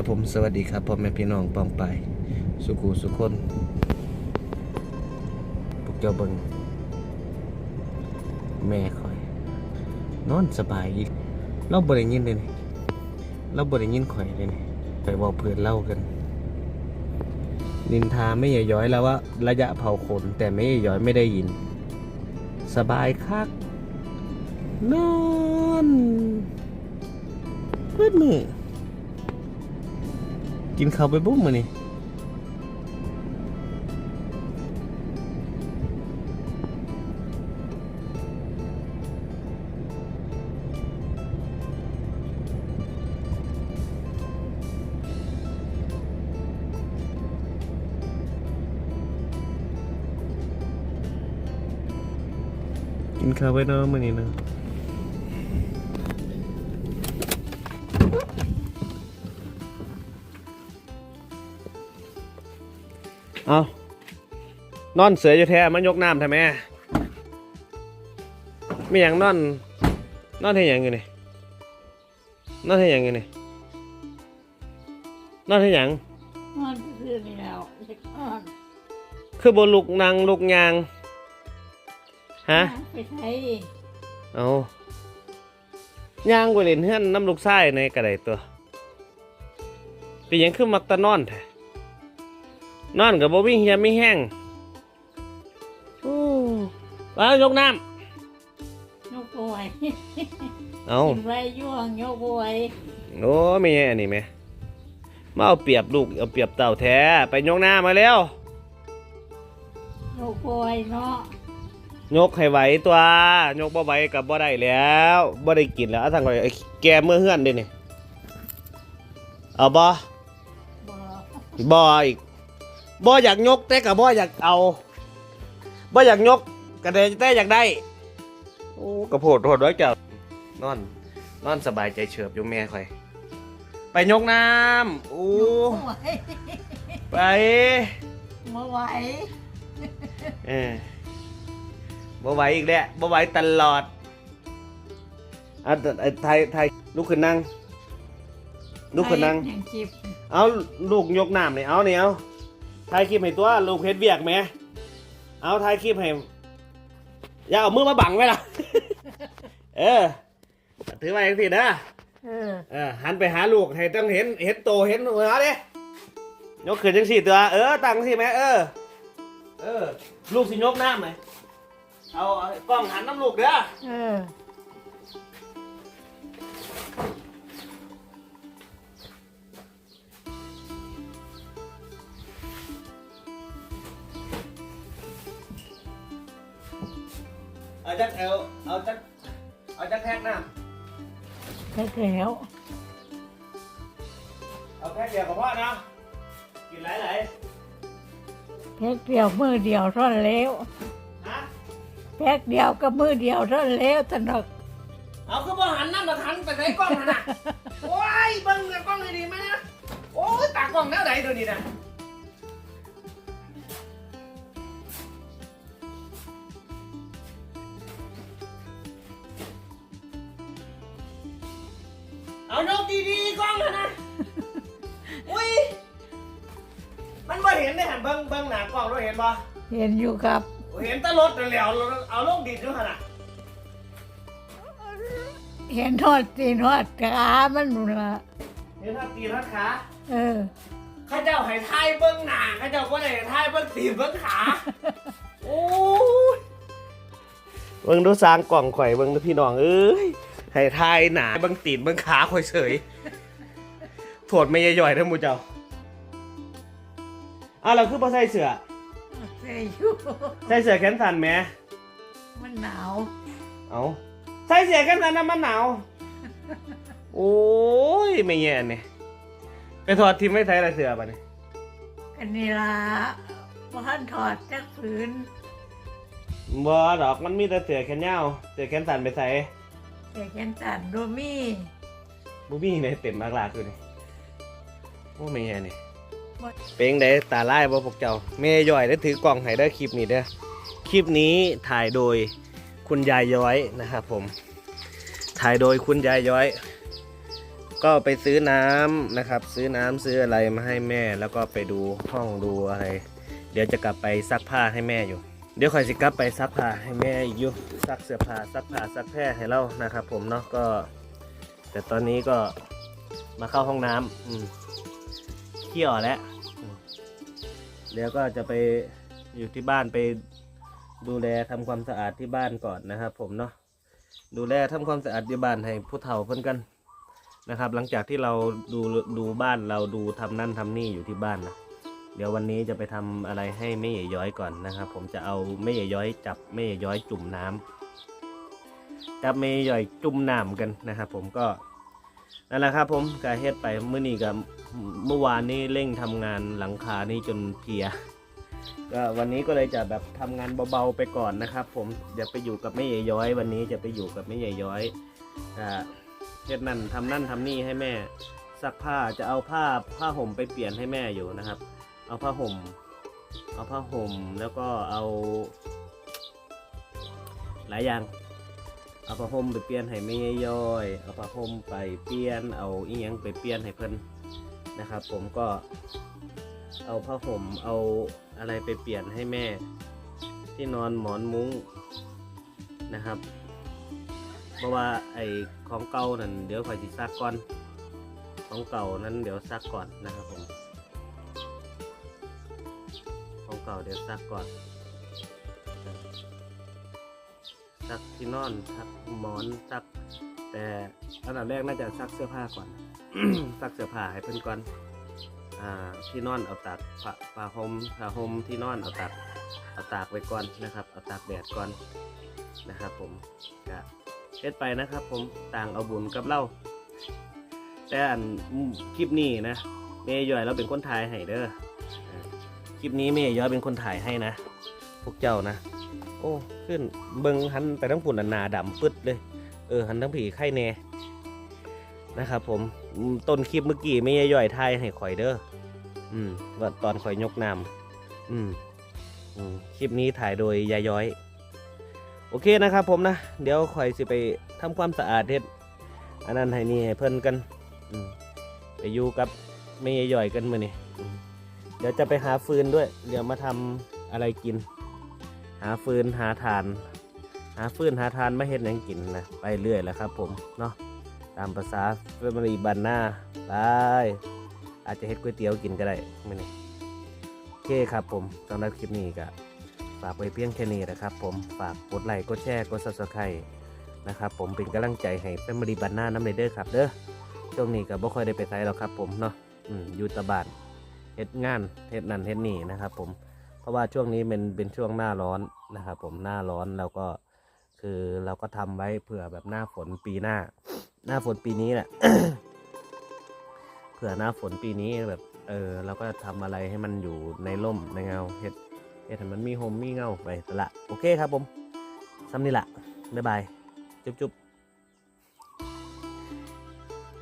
ครับผมสวัสดีครับพ่อแม่พี่น้องปองไป สุขูสุคนพวกเจ้าเบิงแม่คอย นอนสบายอีกเราบ่ได้ยินเลยนี่เราบ่ได้ยินข่อยเลยนี่ไปเว่าเพื่อนเล่ากัน นินทาไม่ใหญ่ย้อยแล้วว่า ระยะเผาขน แต่ไม่ใหญ่ย้อยไม่ได้ยิน สบายคักนอนเพื่อนมือ กินข้าวไปบุ้มมานี่กินข้าวไปเนาะมานี่เนาะ เอานอนเสืออยู่แท้มันยกน้ำทำไมไม่อย่างนอน นอนให้หยังไงนี่นอนให้หยังไงนี่นอนให้หยังนอนก็คือนี่แล้วเด็กนอนคือบนลูกนางลูกยางฮะไปใช้เอายางกว่าเล่นเฮือนน้ำลูกไส้ในกระไดตัวเป็นหยังคือมักตะนอนแท้ นอนกับบ่วิ่งเฮียไม่แห้งโอ้ว้าวยกน้ยกป่วยำเอากินไว้ย่วงยกป่วยโอ้ไม่ใช่อันนี้ไหมมาเอาเปรียบลูกเอาเปรียบเต่าแท้ไปยกหน้ามาแล้ว ยกป่วยเนาะยกให้ไหวตัวยกบ่ไหวกับบ่ได้แล้วบ่ได้กินแล้วเอาทางก่อนไอ้แกเมื่อเฮือนเด้นี่เอาบ่บ่บ่อีก บ่อยากยกแต่กับบ่อยากเอาบ่อยากยกก็ได้แต่อยากได้โอ้กระโพดโทษไว้เจ้านอน นอนสบายใจเฉิบอยู่แม่ค่อย ไปยกน้ำโอ้บ่ไหวไปบ่ไหวเออบ่ไหวอีกแล้วบ่ไหวตลอดอะไอ้ไทยไทยลุกขึ้นนั่งลุกขึ้นนั่งยังจิบเอาลูกยกน้ำนี่เอาเนี่ยเอา ถ่ายคลิปให้ตัวลูกเฮ็ดเวียกไหม เอาถ่ายคลิปให้อย่าเอามือมาบังไว้ล่ะ เออ ถือไว้สินะเออเออหันไปหาลูกให้ต้องเห็นเห็นโตเห็นหัวเด้ยกขึ้นจังสี่ตัว เออตั้งสิแม่เออ เออ ลูกสิยกน้ำไหมเอาเอากล้องหันน้ำลูกเด้อ เออ จักเอาเอาจักเอาจักแพ็กน้แค่แล้วำเอาแพ็กเดียวกับพ่อนะกินหลายหลายแพ็กเดียวมือเดียวเท่านั้นแล้วๆฮะแพ็กเดียวก็มือเดียวเท่านั้นแล้วสนุกเอาคือบ่หันน้ำมาหันไปใส่กล้องนั่นน่ะโอ้ยเบิ่งกับกล้องเลยดีไหมนะโอ้ยตากล้องแนวไหนตัวนี้นะ เอายกดีๆกล้องนะนะอุ้ย มันบ่เห็นได้หันเบิ่งเบิ่งหน้ากล้องเราเห็นบ่เห็นอยู่ครับเห็นแตลดนั่นแหล้ว เอาลงดินอยู่หั่นน่ะเห็นทอดตีนทอดขามันนู่นละเห็นทัดตีนทัดขาเออ ข้าเจ้าให้ทายเบิ้งหน้าข้าเจ้าก็ได้ให้ทายเบิ้งตีนเบิ้งขา โอ้ย เบิ้งดูสร้างกล่องข่อยเบิ้งดูพี่น้องเอ้ย ให้ทายหนาเบิ้งตีนเบิ้งขาข่อยเฉยโถดไม่ย่อยๆนะมูเจ้าอ้าวเราคือบ่ใส่เสื้อใส่อยู่ใส่เสื้อแขนสั้นไหมมันหนาวเอาใส่เสื้อแขนสั้นน้ำมันหนาวโอ้ยไม่แย่เนี่ยไปถอดทิมไม่ใส่อะไรเสื้อป่ะเนี่ยอันนี้ละพันถอดจักผืนบ่ดอกมันมีแต่เสือแขนยาวเสือแขนสั้นไปใส่ แต่แกนจันโดมี่บูบี้ในเต็มมากลากอยู่นี่โอ้ไม่แย่นี่เป็นไดตาไล่บ่พวกเจ้าแม่ย่อยได้ถือกล่องให้ได้อคลิปนี้เด้อคลิปนี้ถ่ายโดยคุณยายย้อยนะครับผม ถ่ายโดยคุณยายย้อย ก็ไปซื้อน้ำนะครับ ซื้อน้ำซื้ออะไรมาให้แม่ แล้วก็ไปดูห้องดูอะไร เดี๋ยวจะกลับไปซักผ้าให้แม่อยู่ เดี๋ยวคอยสิกลับไปซักผ้าให้แม่อีกอยู่ซักเสื้อผ้าซักผ้าซักแพร่ให้เรานะครับ ผมเนาะก็ แต่ตอนนี้ก็มาเข้าห้องน้ำอืมเที่ยวแล้วอืมเดี๋ยวก็จะไปอยู่ที่บ้านไปดูแลทำความสะอาดที่บ้านก่อนนะครับ ผมเนาะดูแลทำความสะอาดที่บ้านให้ผู้เฒ่าเพิ่นกันนะครับ หลังจากที่เราดูดูบ้านเราดูทำนั่นทำนี่อยู่ที่บ้านนะ เดี๋ยววันนี้จะไปทำอะไรให้แม่ใหญ่ย้อยก่อนนะครับ ผมจะเอาแม่ใหญ่ย้อย จับแม่ใหญ่ย้อยจุ่มน้ำจับเมย์ย่อยจุ่มน้ำกันนะครับผมก็นั่นแหละครับผมก็เฮ็ดไปเมื่อนี้กับเมื่อวานนี้เร่งทำงานหลังคานี่จนเพียก็วันนี้ก็เลยจะแบบทำงานเบาๆไปก่อนนะครับ ผมเดี๋ยวไปอยู่กับแม่ใหญ่ย้อย วันนี้จะไปอยู่กับแม่ใหญ่ย้อยเฮ็ดนั่นทำนั่นทำนี่ให้แม่ซักผ้าจะเอาผ้าผ้าห่มไปเปลี่ยนให้แม่อยู่นะครับ เอาผ้าห่ม เอาผ้าห่มแล้วก็เอาหลายอย่าง เอาผ้าห่มไปเปลี่ยนให้แม่ย่อย เอาผ้าห่มไปเปลี่ยน เอาอีหยังไปเปลี่ยนให้เพิ่นนะครับ ผมก็เอาผ้าห่มเอาอะไรไปเปลี่ยนให้แม่ ที่นอนหมอนมุ้งนะครับเพราะว่าไอ้ของเก่านั่นเดี๋ยวคอยสิซักก่อน ของเก่านั้นเดี๋ยวซักก่อนนะครับผม ของเก่าเดี๋ยวซักก่อนซักที่นอนซักหมอนซัก แต่อันดับแรกน่าจะซักเสื้อผ้าก่อน ซักเสื้อผ้าให้เพิ่นก่อนอ่าที่นอนเอาตากผ้าผ้าห่มผ้าห่มที่นอนเอาตากเอาตากไว้ก่อนนะครับ เอาตากแดดก่อนนะครับ ผมก็เฮ็ดไปนะครับ ผมต่างเอาบุญกับเล่าแต่อันคลิปนี้นะเมย์ย่อยเราเป็นคนถ่ายให้เด้อ คลิปนี้เมย์ย่อยเป็นคนถ่ายให้นะ พวกเจ้านะ โอ้ขึ้นเบิงหันไปทั้งปุ่นหนาดำปึ๊ดเลย เออหันทั้งผีไข่แน่นะครับผมต้นคลิปเมื่อกี้ไม่ย่อยๆทายให้ข่อยเด้ออืมว่าตอนข่อยยกน้ำอืมอืมคลิปนี้ถ่ายโดยยายย้อย โอเคนะครับผมนะ เดี๋ยวข่อยสิไปทำความสะอาดเฮ็ดอันนั้นให้นี่ให้เพิ่นกัน อืมไปอยู่กับไม่ย่อยกันมื้อนี้ เดี๋ยวจะไปหาฟืนด้วย เดี๋ยวมาทำอะไรกิน หาฟืนหาทาน หาฟืนหาทานมาเฮ็ดยังกินนะไปเรื่อยแล้วครับผมเนาะตามภาษาเฟมิลีบันหน้าไปอาจจะเฮ็ดก๋วยเตี๋ยวกินก็ได้ไม่นี่โอเคครับผมสำหรับคลิปนี้ก็ฝากไว้เพียงแค่นี้นะครับผมฝากกดไลค์กดแชร์กด subscribe นะครับผมเป็นกำลังใจให้เฟมิลีบันหน้าน้ำเลเด้อครับเด้อช่วงนี้ก็บ่ค่อยได้ไปไสหรอกครับผมเนาะอืมอยู่ตะบาน เฮ็ดงานเฮ็ดนั่นเฮ็ดนี่นะครับ ผมเพราะว่าช่วงนี้เป็นเป็นช่วงหน้าร้อนนะครับ ผมหน้าร้อนแล้วก็คือเราก็ทำไว้เผื่อแบบหน้าฝนปีหน้า หน้าฝนปีนี้แหละเผื่อหน้าฝนปีนี้แบบเออเราก็ทำอะไรให้มันอยู่ในร่มในเงาเห็ดเห็ดให้มันมีโฮมมีเงาไปละโอเคครับผมซ้ำนี่ละบ๊ายบายจุ๊บจุ๊บ